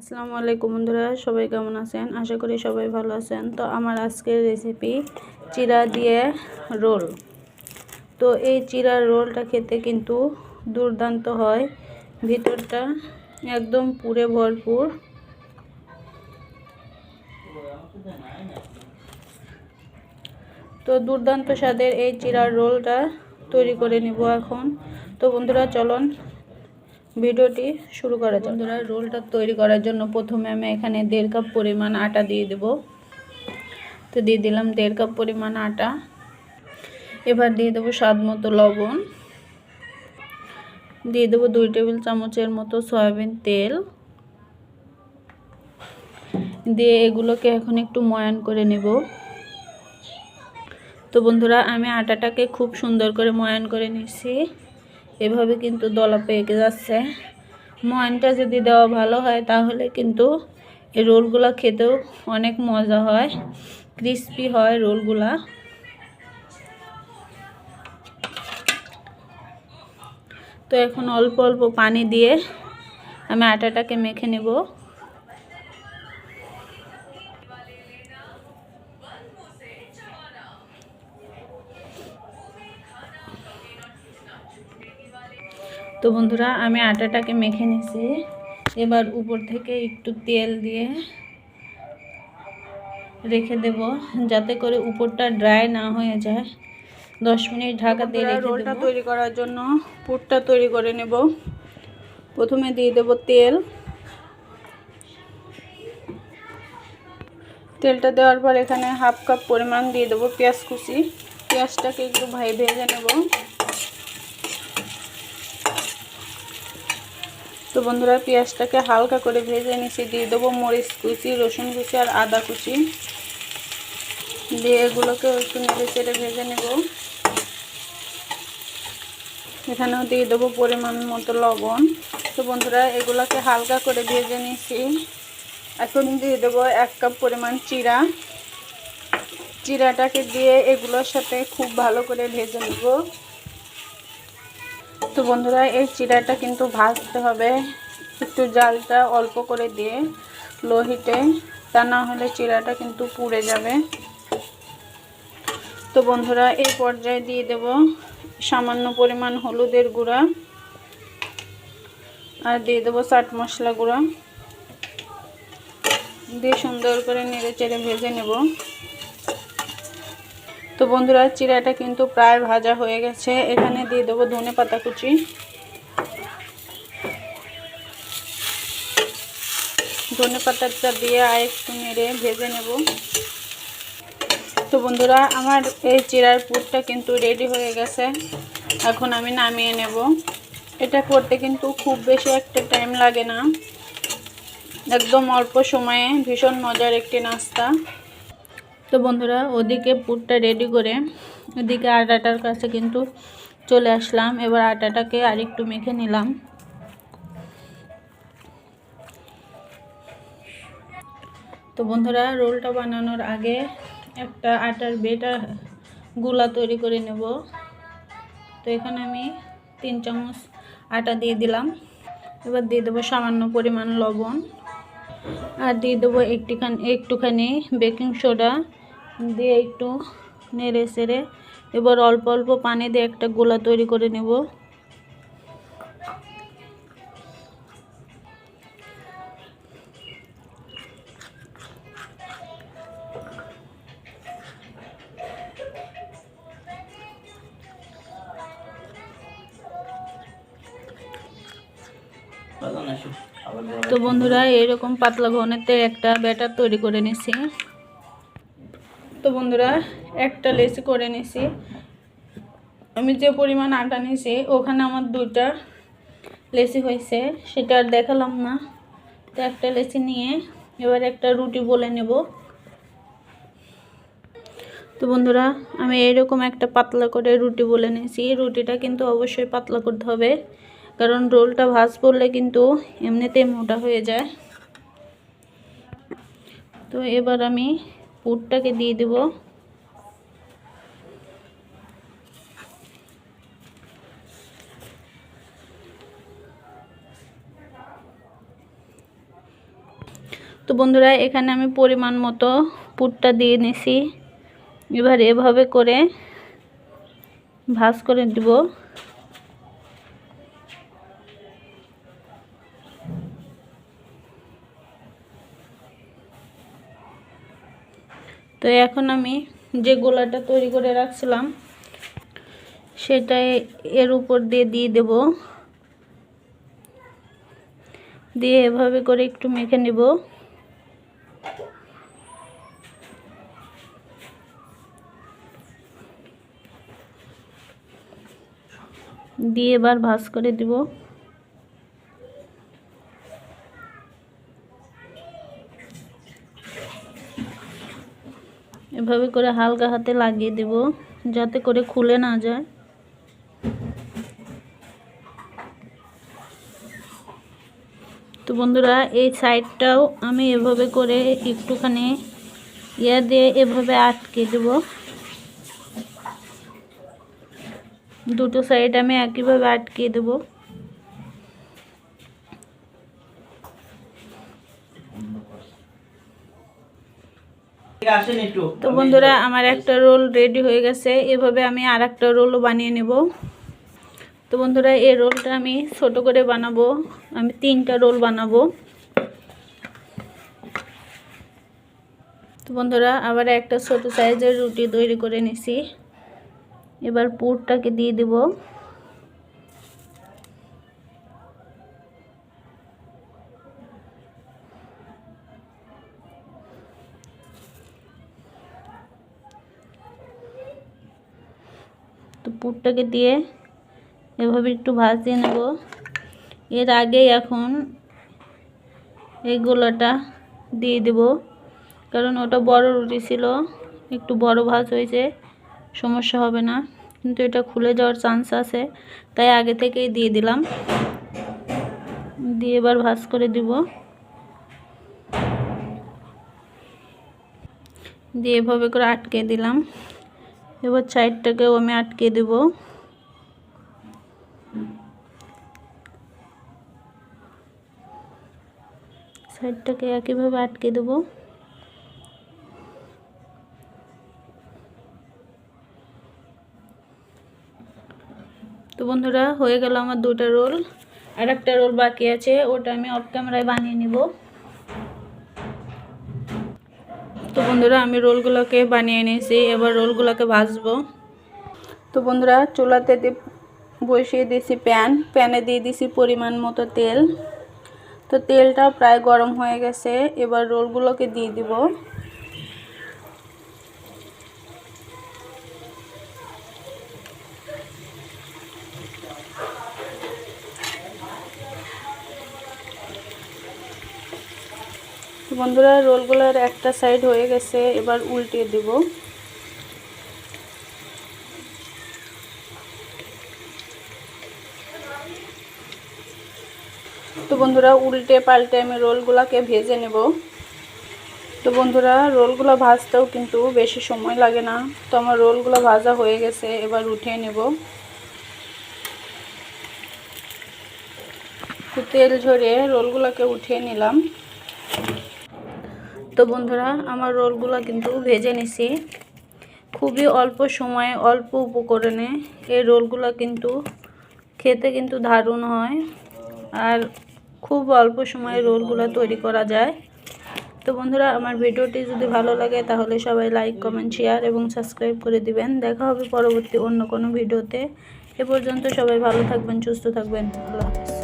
আসসালামু আলাইকুম বন্ধুরা, সবাই কেমন আছেন? আশা করি সবাই ভালো আছেন। তো আমার আজকের রেসিপি চিরা দিয়ে রোল। তো এই চিরার রোলটা খেতে কিন্তু দুর্দান্ত হয়। ভিতরটা একদম পুরে ভরপুর। তো দুর্দান্ত স্বাদের এই চিরার রোলটা তৈরি করে নিব এখন। তো বন্ধুরা, চলুন ভিডিওটি শুরু করা যাক বন্ধুরা, রোলটা তৈরি করার জন্য প্রথমে আমি এখানে দেড় কাপ পরিমাণ আটা দিয়ে দেব। তো দিয়ে দিলাম দেড় কাপ পরিমাণ আটা। এবার দিয়ে দেবো স্বাদ মতো লবণ। দিয়ে দেবো দুই টেবিল চামচের মতো সয়াবিন তেল। দিয়ে এগুলোকে এখন একটু ময়ান করে নেব। তো বন্ধুরা, আমি আটাটাকে খুব সুন্দর করে ময়ান করে নিচ্ছি এভাবে কিন্তু দলা পেকে যাচ্ছে। ময়নটা যদি দেওয়া ভালো হয়, তাহলে কিন্তু এই রোলগুলো খেতেও অনেক মজা হয়, ক্রিস্পি হয় রোলগুলা। তো এখন অল্প অল্প পানি দিয়ে আমি আটাটাকে মেখে নেব। তো বন্ধুরা আমি আটাটাকে মেখে নিছি। এবার উপর থেকে একটু তেল দিয়ে রেখে দেব যাতে করে উপরটা ড্রাই না হয়ে যায়। দশ মিনিট ঢাকা দিয়ে রোলটা তৈরি করার জন্য পুরটা তৈরি করে নেব। প্রথমে দিয়ে দেব তেল। তেলটা দেওয়ার পর এখানে হাফ কাপ পরিমাণ দিয়ে দেবো পেঁয়াজ কুচি। পেঁয়াজটাকে একটু ভাই ভেজে নেব। তো বন্ধুরা, পেঁয়াজটাকে হালকা করে ভেজে নিচে দিয়ে দেবো মরিচ কুচি, রসুন কুচি আর আদা কুচি। দিয়ে এগুলোকে একটু নেড়ে চেড়ে ভেজে নেব। এখানেও দিয়ে দেবো পরিমাণ মতো লবণ। তো বন্ধুরা, এগুলোকে হালকা করে ভেজে নিছি এখন দিয়ে দেবো এক কাপ পরিমাণ চিরা চিরাটাকে দিয়ে এগুলোর সাথে খুব ভালো করে ভেজে নেব। তো বন্ধুরা, এই চিরাটা কিন্তু ভাজতে হবে। একটু জালটা অল্প করে দিয়ে লো হিটে তা না হলে চিরাটা কিন্তু পুড়ে যাবে। তো বন্ধুরা, এই পর্যায়ে দিয়ে দেব সামান্য পরিমাণ হলুদের গুঁড়া আর দিয়ে দেবো চাট মশলা গুঁড়া। দিয়ে সুন্দর করে নেড়ে চেড়ে ভেজে নেব। তো বন্ধুরা, চিড়াটা কিন্তু প্রায় ভাজা হয়ে গেছে। এখানে দিয়ে দেবো ধনে পাতা কুচি। ধনে পাতাটা দিয়ে আর একটু নেড়ে ভেজে নেব। তো বন্ধুরা, আমার এই চিড়ার পুরটা কিন্তু রেডি হয়ে গেছে। এখন আমি নামিয়ে নেব। এটা করতে কিন্তু খুব বেশি একটা টাইম লাগে না। একদম অল্প সময়ে ভীষণ মজার একটি নাস্তা। তো বন্ধুরা, ওদিকে পুরটা রেডি করে ওদিকে আটাটার কাছে কিন্তু চলে আসলাম। এবার আটাটাকে আরেকটু মেখে নিলাম। তো বন্ধুরা, রোলটা বানানোর আগে একটা আটার বেটা গুলা তৈরি করে নেব। তো এখানে আমি তিন চামচ আটা দিয়ে দিলাম। এবার দিয়ে দেবো সামান্য পরিমাণ লবণ। আর দিয়ে দেবো একটুখানি একটুখানি বেকিং সোডা দিয়ে একটু নেড়ে সেড়ে এবার অল্প অল্প পানি দিয়ে একটা গোলা তৈরি করে নেব। তো বন্ধুরা এরকম পাতলা ঘনেতে একটা ব্যাটার তৈরি করে নিছি। বন্ধুরা, একটা লেসি করে নিছি। আমি যে পরিমাণ আটা নিছি, ওখানে আমার দুইটা লেসি হয়েছে, সেটা আর দেখালাম না। তো একটা লেসি নিয়ে এবার একটা রুটি বলে নেব। তো বন্ধুরা, আমি এরকম একটা পাতলা করে রুটি বলে নিয়েছি রুটিটা কিন্তু অবশ্যই পাতলা করতে হবে, কারণ রোলটা ভাজ পড়লে কিন্তু এমনিতেই মোটা হয়ে যায়। তো এবার আমি পুরটাকে দিয়ে দেব। তো বন্ধুরা, এখানে আমি পরিমাণ মতো পুরটা দিয়ে নিছি। এবার এভাবে করে ভাজ করে দিব তো এখন আমি যে গোলাটা তৈরি করে রাখছিলাম সেটা এর উপর দিয়ে দিয়ে দেব। দিয়ে এভাবে করে একটু মেখে নেব। দিয়ে এবার ভাজ করে দিব। এভাবে করে হালকা হাতে লাগিয়ে দেব, যাতে করে খুলে না যায়। তো বন্ধুরা, এই সাইডটাও আমি এভাবে করে একটুখানি ইয়া দিয়ে এভাবে আটকে দেব। দুটো সাইড আমি একইভাবে আটকে দেব। তো বন্ধুরা, আমার একটা রোল রেডি হয়ে গেছে। এভাবে আমি আর একটা রোলও বানিয়ে নেব। তো বন্ধুরা, এই রোলটা আমি ছোট করে বানাবো। আমি তিনটা রোল বানাবো। তো বন্ধুরা, আবার একটা ছোট সাইজের রুটি তৈরি করে নিছি। এবার পুরটাকে দিয়ে দেব। পুরটাকে দিয়ে এভাবে একটু ভাজিয়ে নেব। এর আগেই এখন এই গোলাটা দিয়ে দেব, কারণ ওটা বড় রুটি ছিল, একটু বড় ভাজ হয়েছে, সমস্যা হবে না। কিন্তু এটা খুলে যাওয়ার চান্স আছে, তাই আগে থেকেই দিয়ে দিলাম। দিয়ে এবার ভাজ করে দিব। দিয়ে এভাবে করে আটকে দিলাম। এবার সাইডটাকেও আমি আটকে দেবো। সাইডটাকে একইভাবে আটকে দেবো। তো বন্ধুরা, হয়ে গেল আমার দুটা রোল। আর একটা রোল বাকি আছে, ওটা আমি অফ ক্যামেরায় বানিয়ে নিব। বন্ধুরা, আমি রোলগুলোকে বানিয়ে নিয়েছি। এবার রোলগুলোকে ভাজবো। তো বন্ধুরা, চুলাতে বসিয়ে দিয়েছি প্যান। প্যানে দিয়ে দিছি পরিমাণ মতো তেল। তো তেলটা প্রায় গরম হয়ে গেছে। এবার রোলগুলোকে দিয়ে দিব। বন্ধুরা, রোলগুলোর একটা সাইড হয়ে গেছে, এবার উল্টে দেব। তো বন্ধুরা, উল্টে পাল্টে আমি রোলগুলোকে ভেজে নেব। তো বন্ধুরা, রোলগুলো ভাজতেও কিন্তু বেশি সময় লাগে না। তো আমার রোলগুলো ভাজা হয়ে গেছে, এবার উঠিয়ে নেব। তেল ঝরিয়ে রোলগুলোকে উঠিয়ে নিলাম। তো বন্ধুরা, আমার রোলগুলো কিন্তু ভেজে নিছি। খুবই অল্প সময়ে, অল্প উপকরণে এই রোলগুলো কিন্তু খেতে কিন্তু দারুণ হয় আর খুব অল্প সময়ে রোলগুলো তৈরি করা যায়। তো বন্ধুরা, আমার ভিডিওটি যদি ভালো লাগে তাহলে সবাই লাইক, কমেন্ট, শেয়ার এবং সাবস্ক্রাইব করে দিবেন। দেখা হবে পরবর্তী অন্য কোনো ভিডিওতে। এ পর্যন্ত সবাই ভালো থাকবেন, সুস্থ থাকবেন। আল্লাহ হাফিজ।